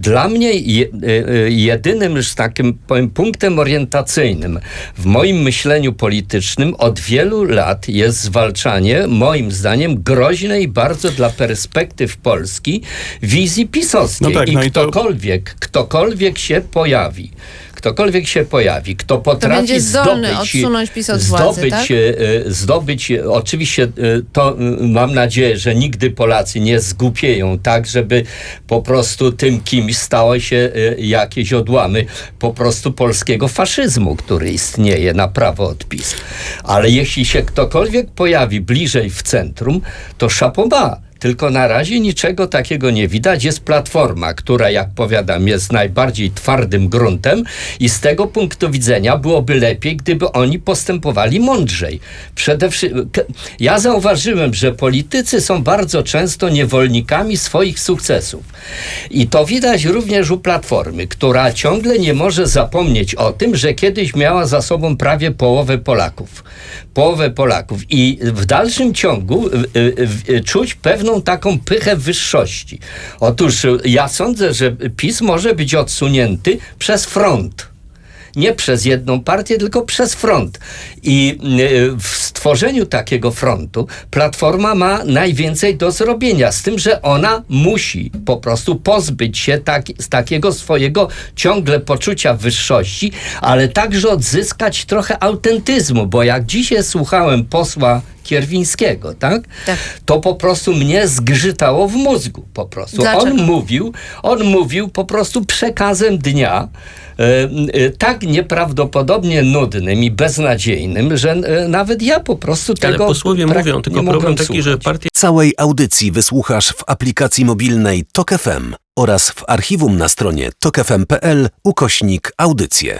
Dla mnie e, e, jedynym, że takim powiem, punktem orientacyjnym w moim myśleniu politycznym od wielu lat jest zwalczanie, moim zdaniem, groźnej bardzo dla perspektyw Polski wizji pisowskiej. No tak, I no i to- ktokolwiek, ktokolwiek się pojawi, ktokolwiek się pojawi, kto potrafi zdobyć, odsunąć PiS od władzy, zdobyć, tak? e, zdobyć, e, oczywiście e, to e, mam nadzieję, że nigdy Polacy nie zgupieją tak, żeby po prostu tym kimś stały się e, jakieś odłamy po prostu polskiego faszyzmu, który istnieje na prawo odpis. Ale jeśli się ktokolwiek pojawi bliżej w centrum, to szapoba. Tylko na razie niczego takiego nie widać. Jest platforma, która, jak powiadam, jest najbardziej twardym gruntem i z tego punktu widzenia byłoby lepiej, gdyby oni postępowali mądrzej. Przede wszystkim, ja zauważyłem, że politycy są bardzo często niewolnikami swoich sukcesów. I to widać również u Platformy, która ciągle nie może zapomnieć o tym, że kiedyś miała za sobą prawie połowę Polaków. Połowę Polaków. I w dalszym ciągu y, y, y, czuć pewną taką pychę wyższości. Otóż y, ja sądzę, że PiS może być odsunięty przez front nie przez jedną partię, tylko przez front. I y, w stworzeniu takiego frontu Platforma ma najwięcej do zrobienia, z tym, że ona musi po prostu pozbyć się tak, z takiego swojego ciągle poczucia wyższości, ale także odzyskać trochę autentyzmu, bo jak dzisiaj słuchałem posła Kierwińskiego, tak? Tak. To po prostu mnie zgrzytało w mózgu, po prostu. Dlaczego? On mówił, on mówił po prostu przekazem dnia, e, e, tak nieprawdopodobnie nudnym i beznadziejnym, że e, nawet ja po prostu Ale tego posłowie prak- mówią, tylko problem taki, że słuchać. partie Całej audycji wysłuchasz w aplikacji mobilnej Tok FM oraz w archiwum na stronie tokefm.pl ukośnik audycje.